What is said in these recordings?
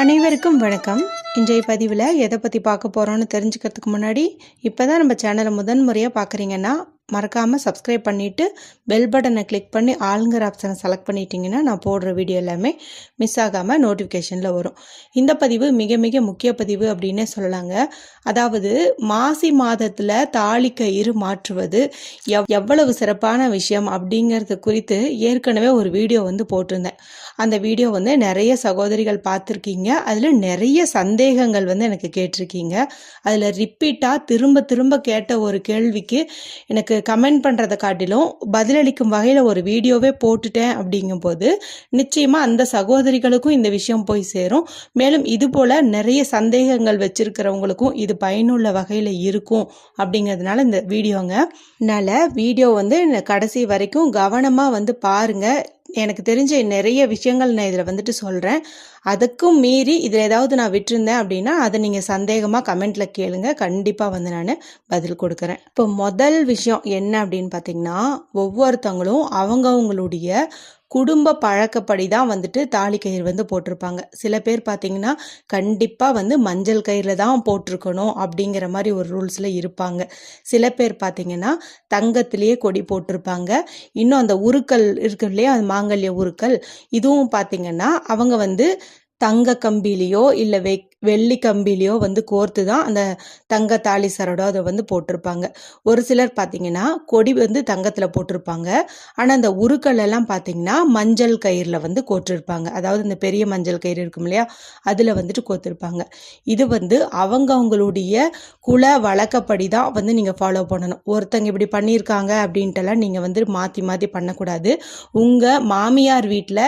அனைவருக்கும் வணக்கம். இன்றைய பதிவில் எதை பற்றி பார்க்க போகிறோன்னு தெரிஞ்சுக்கிறதுக்கு முன்னாடி இப்போ தான் நம்ம சேனலை முதன் முறையாக பார்க்குறீங்கன்னா மறக்காமல் சப்ஸ்கிரைப் பண்ணிவிட்டு பெல் பட்டனை கிளிக் பண்ணி ஆளுங்கிற ஆப்ஷனை செலக்ட் பண்ணிட்டீங்கன்னா நான் போடுற வீடியோ எல்லாமே மிஸ் ஆகாமல் நோட்டிஃபிகேஷனில் வரும். இந்த பதிவு மிக மிக முக்கிய பதிவு அப்படின்னே சொல்லலாங்க. அதாவது மாசி மாதத்தில் தாலி கயிறு மாற்றுவது எவ் எவ்வளவு சிறப்பான விஷயம் அப்படிங்கிறது குறித்து ஏற்கனவே ஒரு வீடியோ வந்து போட்டிருந்தேன். அந்த வீடியோ வந்து நிறைய சகோதரிகள் பார்த்துருக்கீங்க. அதில் நிறைய சந்தேகங்கள் வந்து எனக்கு கேட்டிருக்கீங்க. அதில் ரிப்பீட்டாக திரும்ப திரும்ப கேட்ட ஒரு கேள்விக்கு எனக்கு கமெண்ட் பண்ணுறதை காட்டிலும் பதிலளிக்கும் வகையில் ஒரு வீடியோவே போட்டுட்டேன் அப்படிங்கும்போது நிச்சயமாக அந்த சகோதரிகளுக்கும் இந்த விஷயம் போய் சேரும். மேலும் இது போல் நிறைய சந்தேகங்கள் வச்சுருக்கிறவங்களுக்கும் இது பயனுள்ள வகையில் இருக்கும் அப்படிங்கிறதுனால இந்த வீடியோங்க. அதனால் வீடியோ வந்து கடைசி வரைக்கும் கவனமாக வந்து பாருங்கள் எனக்கு தெரிஞ்ச நிறைய விஷயங்கள் நான் இதில் வந்துட்டு சொல்கிறேன். அதுக்கும் மீறி இதில் ஏதாவது நான் விட்டுருந்தேன் அப்படின்னா அதை நீங்கள் சந்தேகமாக கமெண்ட்டில் கேளுங்க. கண்டிப்பாக வந்து நான் பதில் கொடுக்குறேன். இப்போ முதல் விஷயம் என்ன அப்படின்னு பார்த்தீங்கன்னா ஒவ்வொருத்தவங்களும் அவங்கவுங்களுடைய குடும்ப பழக்கப்படி தான் வந்துட்டு தாலி கயிறு வந்து போட்டிருப்பாங்க. சில பேர் பார்த்தீங்கன்னா கண்டிப்பாக வந்து மஞ்சள் கயிறில் தான் போட்டிருக்கணும் அப்படிங்கிற மாதிரி ஒரு ரூல்ஸில் இருப்பாங்க. சில பேர் பார்த்தீங்கன்னா தங்கத்திலேயே கொடி போட்டிருப்பாங்க. இன்னும் அந்த உருக்கள் இருக்கு இல்லையா அது மாங்கல்ய உருக்கள் இதுவும் பார்த்தீங்கன்னா அவங்க வந்து தங்க கம்பிலேயோ இல்லை வெக் வெள்ளி கம்பிலையோ வந்து கோர்த்து தான் அந்த தங்க தாலி சரடோ அதை வந்து போட்டிருப்பாங்க. ஒரு சிலர் பார்த்தீங்கன்னா கொடி வந்து தங்கத்தில் போட்டிருப்பாங்க. ஆனால் அந்த உருக்கள் எல்லாம் பார்த்தீங்கன்னா மஞ்சள் கயிறில் வந்து கோற்றிருப்பாங்க. அதாவது இந்த பெரிய மஞ்சள் கயிறு இருக்கும் இல்லையா? அதில் வந்துட்டு கோத்திருப்பாங்க. இது வந்து அவங்கவுங்களுடைய குல வழக்கப்படி தான் வந்து நீங்கள் ஃபாலோ பண்ணணும். ஒருத்தங்க இப்படி பண்ணியிருக்காங்க அப்படின்ட்டுலாம் நீங்கள் வந்து மாற்றி மாற்றி பண்ணக்கூடாது. உங்கள் மாமியார் வீட்டில்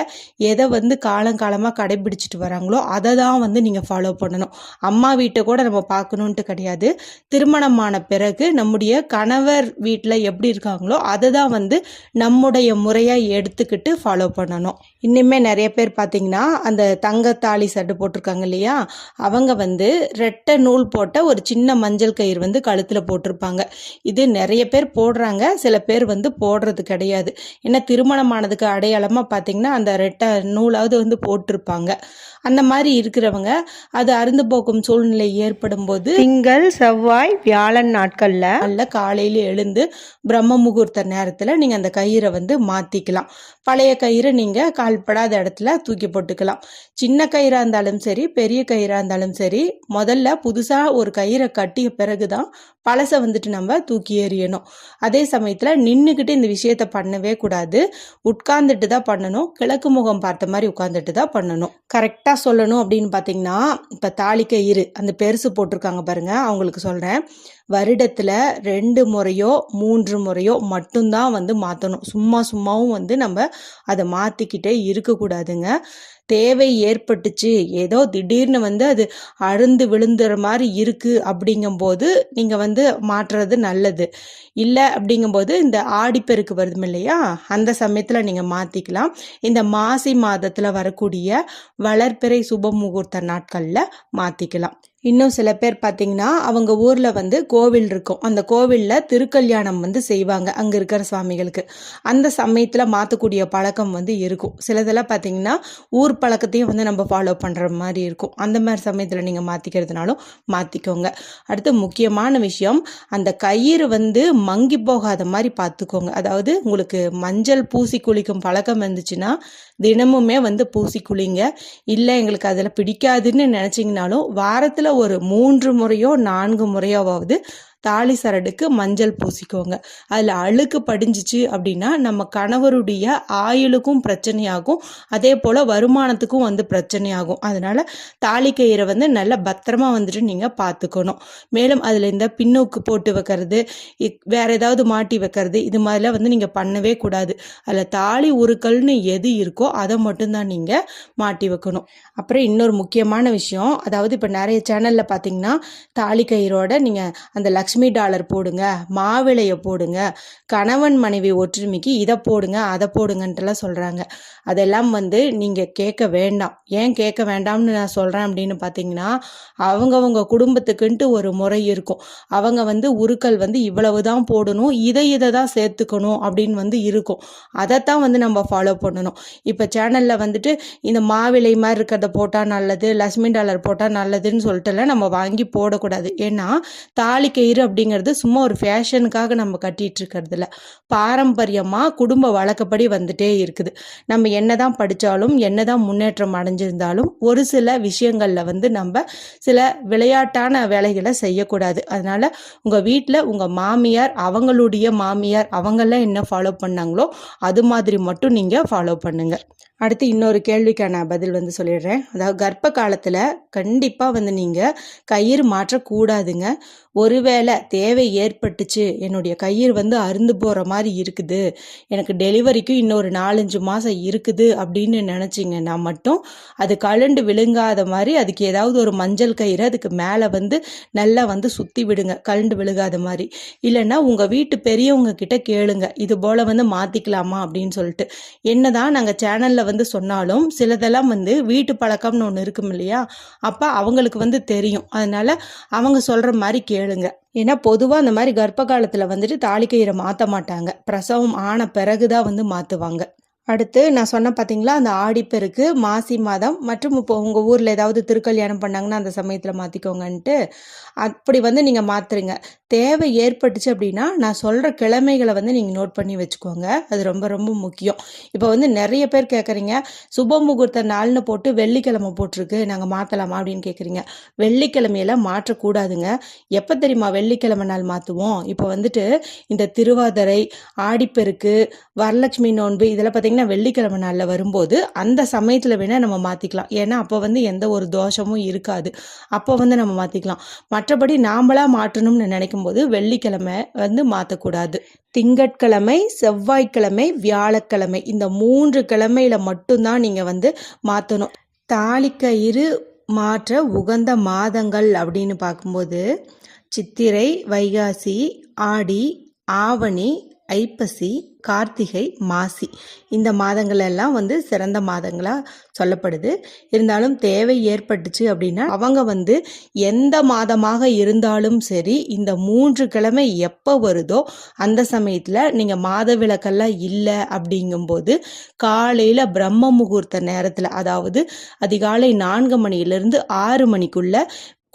எதை வந்து காலங்காலமாக கடைபிடிச்சிட்டு வராங்களோ அதை தான் வந்து நீங்கள் ஃபாலோ பண்ணணும். அம்மா வீட்டை கூட நம்ம பார்க்கணுன்ட்டு கிடையாது. திருமணமான பிறகு நம்முடைய கணவர் வீட்டில் எப்படி இருக்காங்களோ அதை தான் வந்து நம்முடைய முறையாக எடுத்துக்கிட்டு ஃபாலோ பண்ணணும். இன்னுமே நிறைய பேர் பார்த்தீங்கன்னா அந்த தங்கத்தாலி சட்டு போட்டிருக்காங்க இல்லையா? அவங்க வந்து ரெட்டை நூல் போட்ட ஒரு சின்ன மஞ்சள் கயிறு வந்து கழுத்தில் போட்டிருப்பாங்க. இது நிறைய பேர் போடுறாங்க. சில பேர் வந்து போடுறது கிடையாது. ஏன்னா திருமணமானதுக்கு அடையாளமாக பார்த்தீங்கன்னா அந்த ரெட்டை நூலாவது வந்து போட்டிருப்பாங்க. அந்த மாதிரி இருக்கிறவங்க அது அருந்து போக்கும் சூழ்நிலை ஏற்படும் போது திங்கள் செவ்வாய் வியாழன் நாட்களில் நல்ல காலையில் எழுந்து பிரம்ம முகூர்த்த நேரத்தில் நீங்கள் அந்த கயிறை வந்து மாற்றிக்கலாம் பழைய கயிறை நீங்கள் கால்படாத இடத்துல தூக்கி போட்டுக்கலாம். சின்ன கயிறாக இருந்தாலும் சரி பெரிய கயிறாக இருந்தாலும் சரி முதல்ல புதுசாக ஒரு கயிறை கட்டிய பிறகு தான் பழசை வந்துட்டு நம்ம தூக்கி எறியணும். அதே சமயத்தில் நின்றுக்கிட்டு இந்த விஷயத்த பண்ணவே கூடாது. உட்கார்ந்துட்டு தான் பண்ணணும். கிழக்கு முகம் பார்த்த மாதிரி உட்காந்துட்டு தான் பண்ணணும். கரெக்டாக சொல்லணும் அப்படின்னு பார்த்தீங்கன்னா இப்போ தாலிக்க இரு. அந்த பெருசு போட்டிருக்காங்க பாருங்க அவங்களுக்கு சொல்கிறேன் வருடத்தில் ரெண்டு முறையோ மூன்று முறையோ மட்டும்தான் வந்து மாற்றணும் சும்மா சும்மாவும் வந்து நம்ம அதை மாற்றிக்கிட்டே இருக்கக்கூடாதுங்க தேவை ஏற்பட்டுச்சு. ஏதோ திடீர்னு வந்து அது அருந்து விழுந்துற மாதிரி இருக்குது அப்படிங்கும்போது நீங்கள் வந்து மாற்றுறது நல்லது. இல்லை அப்படிங்கும்போது இந்த ஆடிப்பெருக்கு வருதும் இல்லையா? அந்த சமயத்தில் நீங்கள் மாற்றிக்கலாம் இந்த மாசி மாதத்தில் வரக்கூடிய வளர்ப்பிறை சுப முகூர்த்த நாட்களில் மாற்றிக்கலாம் இன்னும் சில பேர் பார்த்தீங்கன்னா அவங்க ஊரில் வந்து கோவில் இருக்கும். அந்த கோவிலில் திருக்கல்யாணம் வந்து செய்வாங்க அங்கே இருக்கிற சுவாமிகளுக்கு. அந்த சமயத்தில் மாற்றக்கூடிய பழக்கம் வந்து இருக்கும். சிலதெல்லாம் பார்த்தீங்கன்னா ஊர் பழக்கத்தையும் வந்து நம்ம ஃபாலோ பண்ணுற மாதிரி இருக்கும். அந்த மாதிரி சமயத்தில் நீங்கள் மாற்றிக்கிறதுனாலும் மாற்றிக்கோங்க அடுத்து முக்கியமான விஷயம் அந்த கயிறு வந்து மங்கி போகாத மாதிரி பார்த்துக்கோங்க அதாவது உங்களுக்கு மஞ்சள் பூசி குளிக்கும் பழக்கம் இருந்துச்சுன்னா தினமுமே வந்து பூசி குளிங்க. இல்லை எங்களுக்கு அதில் பிடிக்காதுன்னு நினச்சிங்கனாலும் வாரத்தில் ஒரு மூன்று முறையோ நான்கு முறையோவாவது தாலி சரடுக்கு மஞ்சள் பூசிக்கோங்க. அதில் அழுக்கு படிஞ்சிச்சு அப்படின்னா நம்ம கணவருடைய ஆயுளுக்கும் பிரச்சனையாகும். அதே போல் வருமானத்துக்கும் வந்து பிரச்சனையாகும். அதனால் தாலி கயிறை வந்து நல்ல பத்திரமா வந்துட்டு நீங்கள் பார்த்துக்கணும் மேலும் அதில் இந்த பின்னோக்கு போட்டு வைக்கிறது வேற ஏதாவது மாட்டி வைக்கிறது இது மாதிரிலாம் வந்து நீங்கள் பண்ணவே கூடாது. அதில் தாலி உருக்கள்னு எது இருக்கோ அதை மட்டும்தான் நீங்கள் மாட்டி வைக்கணும். அப்புறம் இன்னொரு முக்கியமான விஷயம் அதாவது இப்போ நிறைய சேனலில் பார்த்தீங்கன்னா தாலி கயிறோட நீங்கள் அந்த லக்ஷ்மி லக்ஷ்மி டாலர் போடுங்க மாவிளையை போடுங்க கணவன் மனைவி ஒற்றுமைக்கு இதை போடுங்க அதை போடுங்கன்ட்டுலாம் சொல்கிறாங்க அதெல்லாம் வந்து நீங்கள் கேட்க வேண்டாம். ஏன் கேட்க வேண்டாம்னு நான் சொல்கிறேன் அப்படின்னு பார்த்தீங்கன்னா அவங்கவுங்க குடும்பத்துக்குன்ட்டு ஒரு முறை இருக்கும். அவங்க வந்து உருக்கள் வந்து இவ்வளவு தான் போடணும் இதை இதை தான் சேர்த்துக்கணும் அப்படின்னு வந்து இருக்கும். அதைத்தான் வந்து நம்ம ஃபாலோ பண்ணணும். இப்போ சேனலில் வந்துட்டு இந்த மாவிளை மாதிரி இருக்கிறத போட்டால் நல்லது லக்ஷ்மி டாலர் போட்டால் நல்லதுன்னு சொல்லிட்டுலாம் நம்ம வாங்கி போடக்கூடாது. ஏன்னா தாலி கயிறு அப்படிங்கிறது சும்மா ஒரு ஃபேஷனுக்காக நம்ம கட்டிட்டு இல்லை பாரம்பரியமாக குடும்ப வழக்கப்படி வந்துட்டே இருக்குது. நம்ம என்ன தான் படித்தாலும் என்னதான் முன்னேற்றம் அடைஞ்சிருந்தாலும் ஒரு சில விஷயங்களில் வந்து நம்ம சில விளையாட்டான வேலைகளை செய்யக்கூடாது. அதனால் உங்கள் வீட்டில் உங்கள் மாமியார் அவங்களுடைய மாமியார் அவங்கெல்லாம் என்ன ஃபாலோ பண்ணாங்களோ அது மாதிரி மட்டும் நீங்கள் ஃபாலோ பண்ணுங்கள் அடுத்து இன்னொரு கேள்விக்கான பதில் வந்து சொல்லிடுறேன். அதாவது கர்ப்ப காலத்தில் கண்டிப்பாக வந்து நீங்கள் கயிறு மாற்றக்கூடாதுங்க. ஒருவேளை தேவை ஏற்பட்டுச்சு என்னுடைய கயிறு வந்து அருந்து போகிற மாதிரி இருக்குது எனக்கு டெலிவரிக்கும் இன்னொரு நாலஞ்சு மாதம் இருக்குது அப்படின்னு நினச்சிங்கன்னா மட்டும் அது கலண்டு விழுங்காத மாதிரி அதுக்கு ஏதாவது ஒரு மஞ்சள் கயிறு அதுக்கு மேலே வந்து நல்லா வந்து சுற்றி விடுங்க கலண்டு விழுகாத மாதிரி. இல்லைன்னா உங்கள் வீட்டு பெரியவங்க கிட்ட கேளுங்க இது போல் வந்து மாற்றிக்கலாமா அப்படின்னு சொல்லிட்டு. என்னதான் நாங்கள் சேனலில் வந்து சொன்னாலும் சிலதெல்லாம் வந்து வீட்டு பழக்கம்னு ஒன்று இருக்கும் இல்லையா? அப்போ அவங்களுக்கு வந்து தெரியும். அதனால அவங்க சொல்கிற மாதிரி கேளுங்க. ஏன்னா பொதுவாக அந்த மாதிரி கர்ப்ப காலத்தில் வந்துட்டு தாலிக்கயிறை மாற்ற மாட்டாங்க. பிரசவம் ஆன பிறகு தான் வந்து மாற்றுவாங்க அடுத்து நான் சொன்ன பார்த்தீங்களா அந்த ஆடிப்பெருக்கு மாசி மாதம் மற்றும் இப்போ உங்கள் ஊரில் ஏதாவது திருக்கல்யாணம் பண்ணாங்கன்னா அந்த சமயத்தில் மாற்றிக்கோங்கன்ட்டு அப்படி வந்து நீங்கள் மாற்றுறீங்க தேவை ஏற்பட்டுச்சு அப்படின்னா நான் சொல்கிற கிழமைகளை வந்து நீங்கள் நோட் பண்ணி வச்சுக்கோங்க. அது ரொம்ப ரொம்ப முக்கியம். இப்போ வந்து நிறைய பேர் கேட்குறீங்க சுப முகூர்த்த நாள்னு போட்டு வெள்ளிக்கிழமை போட்டிருக்கு நாங்கள் மாற்றலாமா அப்படின்னு கேட்குறீங்க வெள்ளிக்கிழமையெல்லாம் மாற்றக்கூடாதுங்க. எப்போ தெரியுமா வெள்ளிக்கிழமை நாள் மாற்றுவோம் இப்போ வந்துட்டு இந்த திருவாதிரை ஆடிப்பெருக்கு வரலட்சுமி நோன்பு இதெல்லாம் பார்த்தீங்கன்னா வெள்ளிக்கிழமை நாளில் வரும்போது அந்த சமயத்தில் வேணால் நம்ம மாற்றிக்கலாம் ஏன்னா அப்போ வந்து எந்த ஒரு தோஷமும் இருக்காது. அப்போ வந்து நம்ம மாற்றிக்கலாம் மற்றபடி நாமளாக மாற்றணும்னு நினைக்கும் போது வெள்ளிக்கிழமை வந்து மாற்றக்கூடாது திங்கட்கிழமை செவ்வாய்க்கிழமை வியாழக்கிழமை இந்த மூன்று கிழமையில மட்டும்தான் நீங்கள் வந்து மாற்றணும் தாலிக்கயிறு மாற்ற உகந்த மாதங்கள் அப்படின்னு பார்க்கும்போது சித்திரை வைகாசி ஆடி ஆவணி ஐப்பசி கார்த்திகை மாசி. இந்த மாதங்கள் எல்லாம் வந்து சிறந்த மாதங்களாக சொல்லப்படுது. இருந்தாலும் தேவை ஏற்பட்டுச்சு அப்படின்னா அவங்க வந்து எந்த மாதமாக இருந்தாலும் சரி இந்த மூன்று கிழமை எப்போ வருதோ அந்த சமயத்தில் நீங்கள் மாத விளக்கெல்லாம் இல்லை அப்படிங்கும்போது காலையில் பிரம்ம முகூர்த்த நேரத்தில் அதாவது அதிகாலை நான்கு மணியிலிருந்து ஆறு மணிக்குள்ள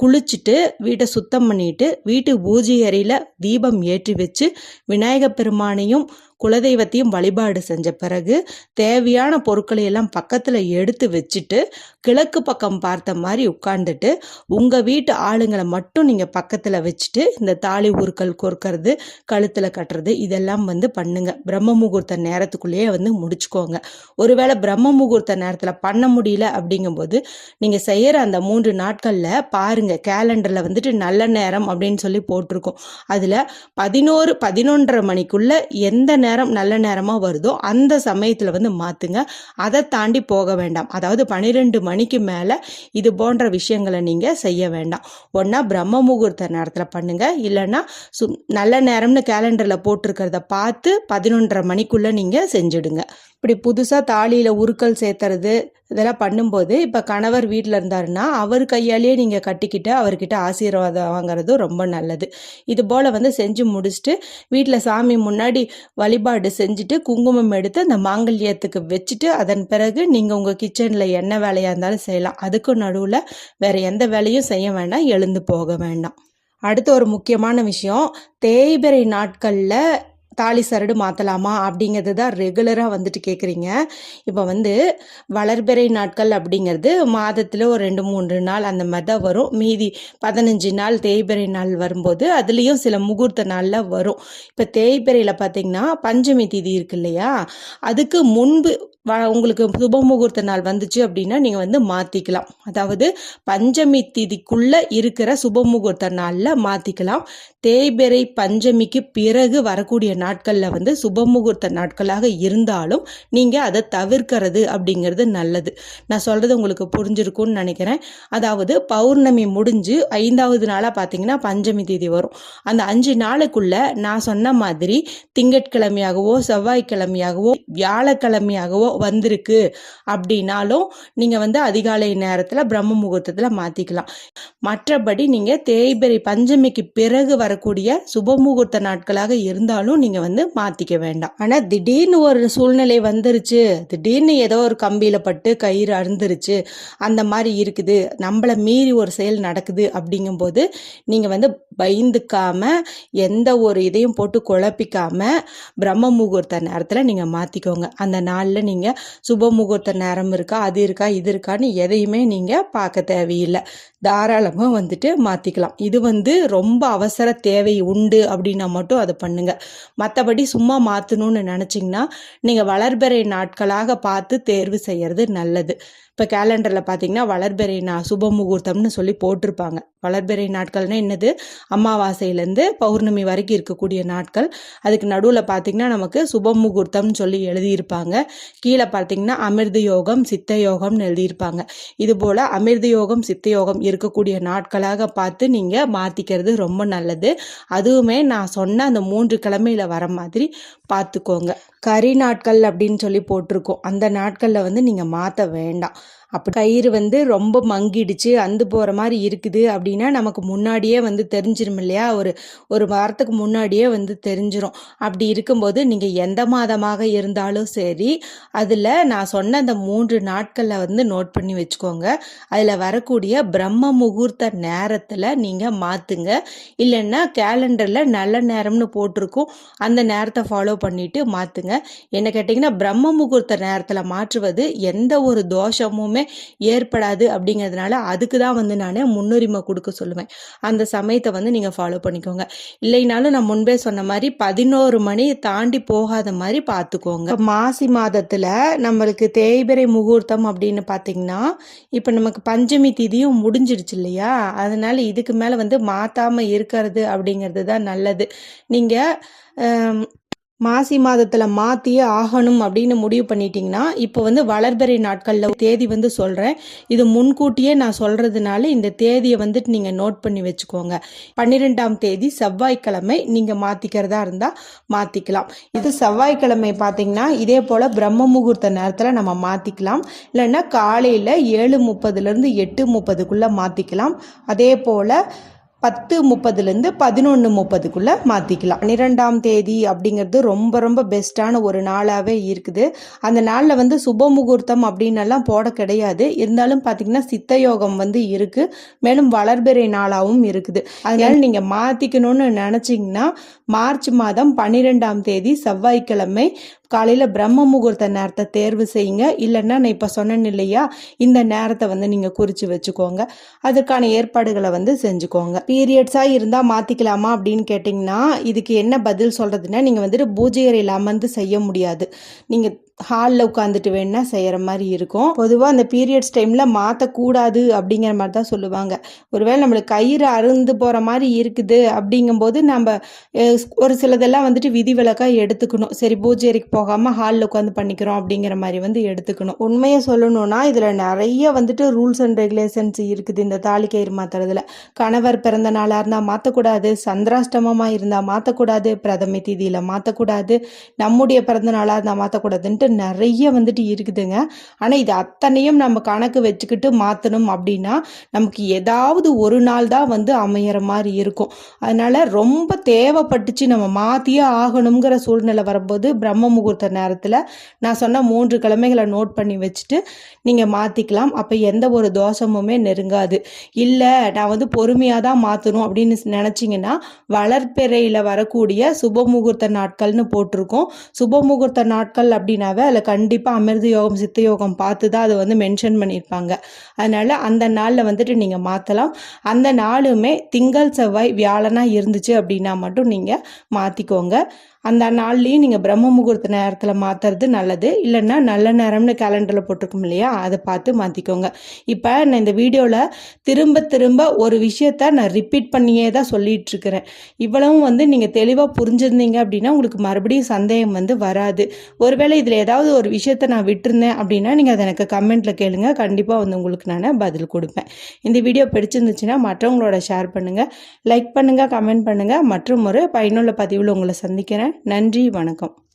குளிச்சுட்டு வீட்டை சுத்தம் பண்ணிட்டு வீட்டு பூஜை அறையில் தீபம் ஏற்றி வச்சு விநாயகப் பெருமானையும் குலதெய்வத்தையும் வழிபாடு செஞ்ச பிறகு தேவையான பொருட்களை எல்லாம் பக்கத்தில் எடுத்து வச்சுட்டு கிழக்கு பக்கம் பார்த்த மாதிரி உட்காந்துட்டு உங்கள் வீட்டு ஆளுங்களை மட்டும் நீங்கள் பக்கத்தில் வச்சுட்டு இந்த தாலி ஊருக்கள் கொறுக்கிறது கழுத்தில் கட்டுறது இதெல்லாம் வந்து பண்ணுங்க. பிரம்ம முகூர்த்த நேரத்துக்குள்ளேயே வந்து முடிச்சுக்கோங்க. ஒருவேளை பிரம்ம முகூர்த்த நேரத்தில் பண்ண முடியல அப்படிங்கும்போது நீங்கள் செய்கிற அந்த மூன்று நாட்களில் பாருங்கள் கேலண்டரில் வந்துட்டு நல்ல நேரம் அப்படின்னு சொல்லி போட்டிருக்கோம். அதில் பதினோரு பதினொன்றரை மணிக்குள்ளே எந்த நேரம் நல்ல நேரமாக வருதோ அந்த சமயத்தில் வந்து மாற்றுங்க அதை தாண்டி போக வேண்டாம். அதாவது பன்னிரெண்டு மணிக்கு மேலே இது போன்ற விஷயங்களை நீங்கள் செய்ய வேண்டாம். ஒன்றா பிரம்ம முகூர்த்த நேரத்தில் பண்ணுங்கள் இல்லைன்னா சு நல்ல நேரம்னு கேலண்டரில் போட்டிருக்கிறத பார்த்து பதினொன்றரை மணிக்குள்ளே நீங்கள் செஞ்சுடுங்க. இப்படி புதுசாக தாலியில் உருக்கல் சேர்த்துறது இதெல்லாம் பண்ணும்போது இப்போ கணவர் வீட்டில் இருந்தாருன்னா அவர் கையாலேயே நீங்கள் கட்டிக்கிட்டு அவர்கிட்ட ஆசீர்வாதம் வாங்குறது ரொம்ப நல்லது. இது போல் வந்து செஞ்சு முடிச்சுட்டு வீட்டில் சாமி முன்னாடி வழிபாடு செஞ்சுட்டு குங்குமம் எடுத்து அந்த மாங்கல்யத்துக்கு வச்சுட்டு அதன் பிறகு நீங்கள் உங்கள் கிச்சனில் என்ன வேலையாக இருந்தாலும் செய்யலாம். அதுக்கும் நடுவில் வேறு எந்த வேலையும் செய்ய வேண்டாம் எழுந்து போக வேண்டாம். அடுத்து ஒரு முக்கியமான விஷயம் தேய்பிறை நாட்களில் தாலி சரடு மாற்றலாமா அப்படிங்கிறது தான் ரெகுலராக வந்துட்டு கேட்குறீங்க இப்போ வந்து வளர்பிறை நாட்கள் அப்படிங்கிறது மாதத்தில் ஒரு ரெண்டு மூன்று நாள் அந்த மாதிரி தான் வரும். மீதி பதினஞ்சு நாள் தேய்பிறை நாள் வரும்போது அதுலேயும் சில முகூர்த்த நாளில் வரும். இப்போ தேய்பிறையில் பார்த்தீங்கன்னா பஞ்சமி திதி இருக்கு இல்லையா? அதுக்கு முன்பு உங்களுக்கு சுப முகூர்த்த நாள் வந்துச்சு அப்படின்னா நீங்கள் வந்து மாற்றிக்கலாம் அதாவது பஞ்சமி திதிக்குள்ளே இருக்கிற சுப முகூர்த்த நாளில் மாற்றிக்கலாம் தேய்பிறை பஞ்சமிக்கு பிறகு வரக்கூடிய நாட்களில் வந்து சுப முகூர்த்த நாட்களாக இருந்தாலும் நீங்கள் அதை தவிர்க்கிறது அப்படிங்கிறது நல்லது. நான் சொல்கிறது உங்களுக்கு புரிஞ்சிருக்கும்னு நினைக்கிறேன். அதாவது பௌர்ணமி முடிஞ்சு ஐந்தாவது நாளாக பார்த்தீங்கன்னா பஞ்சமி தேதி வரும். அந்த அஞ்சு நாளுக்குள்ளே நான் சொன்ன மாதிரி திங்கட்கிழமையாகவோ செவ்வாய்க்கிழமையாகவோ வியாழக்கிழமையாகவோ வந்திருக்கு அப்படின்னாலும் நீங்கள் வந்து அதிகாலை நேரத்தில் பிரம்ம முகூர்த்தத்தில் மாற்றிக்கலாம் மற்றபடி நீங்கள் தேய்பிறை பஞ்சமிக்கு பிறகு வரக்கூடிய சுப முகூர்த்த நாட்களாக இருந்தாலும் நீங்கள் வந்து மாற்றிக்க வேண்டாம். ஆனால் திடீர்னு ஒரு சூழ்நிலை வந்துருச்சு திடீர்னு ஏதோ ஒரு கம்பியில் பட்டு கயிறு அறுந்துருச்சு அந்த மாதிரி இருக்குது நம்மளை மீறி ஒரு செயல் நடக்குது அப்படிங்கும்போது நீங்கள் வந்து பயந்துக்காம எந்த ஒரு இதையும் போட்டு குழப்பிக்காம பிரம்ம முகூர்த்த நேரத்தில் நீங்கள் மாற்றிக்கோங்க அந்த நாளில் நீங்கள் சுப முகூர்த்த நேரம் இருக்கா அது இருக்கா இது இருக்கான்னு எதையுமே நீங்கள் பார்க்க தேவையில்லை. தாராளமாக வந்துட்டு மாற்றிக்கலாம் இது வந்து ரொம்ப அவசர தேவை உண்டு அப்படின்னா மட்டும் அதை பண்ணுங்க. மற்றபடி சும்மா மாற்றணும்னு நினச்சிங்கன்னா நீங்கள் வளர்பிறை நாட்களாக பார்த்து தேர்வு செய்கிறது நல்லது. இப்போ கேலண்டரில் பார்த்தீங்கன்னா வளர்பிறை நா சுப முகூர்த்தம்னு சொல்லி போட்டிருப்பாங்க. வளர்பிறை நாட்கள்னா என்னது? அமாவாசையிலேருந்து பௌர்ணமி வரைக்கும் இருக்கக்கூடிய நாட்கள். அதுக்கு நடுவில் பார்த்தீங்கன்னா நமக்கு சுப முகூர்த்தம்னு சொல்லி எழுதியிருப்பாங்க. கீழே பார்த்தீங்கன்னா அமிர்த யோகம் சித்த யோகம்னு எழுதியிருப்பாங்க. இது போல் அமிர்த யோகம் சித்த யோகம் இருக்கக்கூடிய நாட்களாக பார்த்து நீங்கள் மாற்றிக்கிறது ரொம்ப நல்லது. அதுவுமே நான் சொன்ன அந்த மூன்று கிழமையில் வர மாதிரி பார்த்துக்கோங்க கறி நாட்கள் அப்படின்னு சொல்லி போட்டிருக்கோம். அந்த நாட்களில் வந்து நீங்கள் மாற்ற வேண்டாம். அப்படி கயிறு வந்து ரொம்ப மங்கிடுச்சு அந்து போகிற மாதிரி இருக்குது அப்படின்னா நமக்கு முன்னாடியே வந்து தெரிஞ்சிரும் இல்லையா? ஒரு ஒரு வாரத்துக்கு முன்னாடியே வந்து தெரிஞ்சிரும். அப்படி இருக்கும்போது நீங்கள் எந்த மாதமாக இருந்தாலும் சரி அதில் நான் சொன்ன அந்த மூன்று நாட்களில் வந்து நோட் பண்ணி வச்சுக்கோங்க. அதில் வரக்கூடிய பிரம்ம முகூர்த்த நேரத்தில் நீங்கள் மாற்றுங்க இல்லைன்னா கேலண்டரில் நல்ல நேரம்னு போட்டிருக்கும். அந்த நேரத்தை ஃபாலோ பண்ணிவிட்டு மாற்றுங்க என்ன கேட்டிங்கன்னா பிரம்ம முகூர்த்த நேரத்தில் மாற்றுவது எந்த ஒரு தோஷமுமே ஏற்படாது அப்படிங்கிறதுனால அதுக்கு தான் வந்து நான் முன்னுரிமை கொடுக்க சொல்லுவேன். அந்த சமயத்தை வந்து நீங்கள் ஃபாலோ பண்ணிக்கோங்க. இல்லைனாலும் நான் முன்பே சொன்ன மாதிரி பதினோரு மணி தாண்டி போகாத மாதிரி பார்த்துக்கோங்க. மாசி மாதத்தில் நம்மளுக்கு தேய்பிறை முகூர்த்தம் அப்படின்னு பார்த்தீங்கன்னா இப்போ நமக்கு பஞ்சமி திதியும் முடிஞ்சிடுச்சு இல்லையா? அதனால இதுக்கு மேலே வந்து மாற்றாமல் இருக்கிறது அப்படிங்கிறது தான் நல்லது. நீங்கள் மாசி மாதத்தில் மாற்றியே ஆகணும் அப்படின்னு முடிவு பண்ணிட்டீங்கன்னா இப்போ வந்து வளர்பிறை நாட்களில் தேதி வந்து சொல்கிறேன் இது முன்கூட்டியே நான் சொல்கிறதுனால இந்த தேதியை வந்துட்டு நீங்கள் நோட் பண்ணி வச்சுக்கோங்க. பன்னிரெண்டாம் தேதி செவ்வாய்க்கிழமை நீங்கள் மாற்றிக்கிறதா இருந்தால் மாற்றிக்கலாம் இது செவ்வாய்க்கிழமை பார்த்தீங்கன்னா இதே போல் பிரம்ம முகூர்த்த நேரத்தில் நம்ம மாற்றிக்கலாம் இல்லைன்னா காலையில் ஏழு முப்பதுலேருந்து எட்டு முப்பதுக்குள்ளே மாற்றிக்கலாம் அதே போல் பத்து முப்பதுலேருந்து பதினொன்று முப்பதுக்குள்ளே மாற்றிக்கலாம் பன்னிரெண்டாம் தேதி அப்படிங்கிறது ரொம்ப ரொம்ப பெஸ்ட்டான ஒரு நாளாகவே இருக்குது. அந்த நாளில் வந்து சுப முகூர்த்தம் அப்படின்னெல்லாம் போட கிடையாது. இருந்தாலும் பார்த்தீங்கன்னா சித்த யோகம் வந்து இருக்குது மேலும் வளர்பிறை நாளாகவும் இருக்குது. அதனால நீங்கள் மாற்றிக்கணும்னு நினச்சிங்கன்னா மார்ச் மாதம் பன்னிரெண்டாம் தேதி செவ்வாய்க்கிழமை காலையில் பிரம்ம முகூர்த்த நேரத்தை தேர்வு செய்யுங்க. இல்லைன்னா நான் இப்போ சொன்னேன் இல்லையா? இந்த நேரத்தை வந்து நீங்கள் குறித்து வச்சுக்கோங்க. அதுக்கான ஏற்பாடுகளை வந்து செஞ்சுக்கோங்க. பீரியட்ஸாக இருந்தால் மாற்றிக்கலாமா அப்படின்னு கேட்டிங்கன்னா இதுக்கு என்ன பதில் சொல்கிறதுனா நீங்கள் வந்துட்டு பூஜை அறையில் அமர்ந்து செய்ய முடியாது. நீங்கள் ஹாலில் உட்காந்துட்டு வேணா செய்கிற மாதிரி இருக்கும். பொதுவாக அந்த பீரியட்ஸ் டைமில் மாற்றக்கூடாது அப்படிங்கிற மாதிரி தான் சொல்லுவாங்க. ஒருவேளை நம்மளுக்கு கயிறு அருந்து போகிற மாதிரி இருக்குது அப்படிங்கும்போது நம்ம ஒரு சிலதெல்லாம் வந்துட்டு விதிவிலக்காக எடுத்துக்கணும். சரி பூஜேரிக்கு போகாமல் ஹாலில் உட்காந்து பண்ணிக்கிறோம் அப்படிங்கிற மாதிரி வந்து எடுத்துக்கணும். உண்மையை சொல்லணும்னா இதில் நிறைய வந்துட்டு ரூல்ஸ் அண்ட் ரெகுலேஷன்ஸ் இருக்குது இந்த தாலி கயிறு மாற்றுறதுல கணவர் பிறந்த நாளாக இருந்தால் மாற்றக்கூடாது சந்திராஷ்டமமாக இருந்தால் மாற்றக்கூடாது பிரதமை தீதியில் மாற்றக்கூடாது நம்முடைய பிறந்த நாளாக இருந்தால் மாற்றக்கூடாதுன்ட்டு நிறைய வந்துட்டு இருக்குதுங்க. ஆனால் இது அத்தனையும் நம்ம கணக்கு வச்சுக்கிட்டு மாற்றணும் அப்படின்னா நமக்கு ஏதாவது ஒரு நாள் தான் வந்து அமையிற மாதிரி இருக்கும். அதனால ரொம்ப தேவைப்பட்டுச்சு நம்ம மாற்றியே ஆகணுங்கிற சூழ்நிலை வரும்போது பிரம்ம முகூர்த்த நேரத்தில் நான் சொன்ன மூன்று கிழமைகளை நோட் பண்ணி வச்சுட்டு நீங்கள் மாற்றிக்கலாம் அப்போ எந்த ஒரு தோஷமுமே நெருங்காது. இல்லை நான் வந்து பொறுமையாக தான் மாற்றணும் அப்படின்னு நினச்சிங்கன்னா வளர்ப்பிறையில் வரக்கூடிய சுப முகூர்த்த நாட்கள்னு போட்டிருக்கோம். சுப முகூர்த்த நாட்கள் அப்படின்னாவே இருந்தாவே அதில் கண்டிப்பாக அமிர்த யோகம் சித்த யோகம் பார்த்து தான் அதை வந்து மென்ஷன் பண்ணியிருப்பாங்க. அதனால் அந்த நாளில் வந்துட்டு நீங்கள் மாற்றலாம் அந்த நாளுமே திங்கள் செவ்வாய் வியாழனாக இருந்துச்சு அப்படின்னா மட்டும் நீங்கள் மாற்றிக்கோங்க அந்த நாள்லேயும் நீங்கள் பிரம்ம முகூர்த்த நேரத்தில் மாற்றுறது நல்லது. இல்லைன்னா நல்ல நேரம்னு கேலண்டரில் போட்டிருக்கோம் இல்லையா? அதை பார்த்து மாற்றிக்கோங்க இப்போ நான் இந்த வீடியோவில் திரும்ப திரும்ப ஒரு விஷயத்த நான் ரிப்பீட் பண்ணியே தான் சொல்லிட்டு இருக்கிறேன் இவ்வளவும் வந்து நீங்கள் தெளிவாக புரிஞ்சிருந்தீங்க அப்படின்னா உங்களுக்கு மறுபடியும் சந்தேகம் வந்து வராது. ஒருவேளை இதில் ஏதாவது ஒரு விஷயத்த நான் விட்டுருந்தேன் அப்படின்னா நீங்கள் அதை எனக்கு கமெண்ட்டில் கேளுங்க. கண்டிப்பாக வந்து உங்களுக்கு நான் பதில் கொடுப்பேன். இந்த வீடியோ பிடிச்சிருந்துச்சுன்னா மற்றவங்களோட ஷேர் பண்ணுங்கள் லைக் பண்ணுங்கள் கமெண்ட் பண்ணுங்கள் மற்றும் ஒரு பயனுள்ள பதிவில் உங்களை சந்திக்கிறேன். நன்றி வணக்கம்.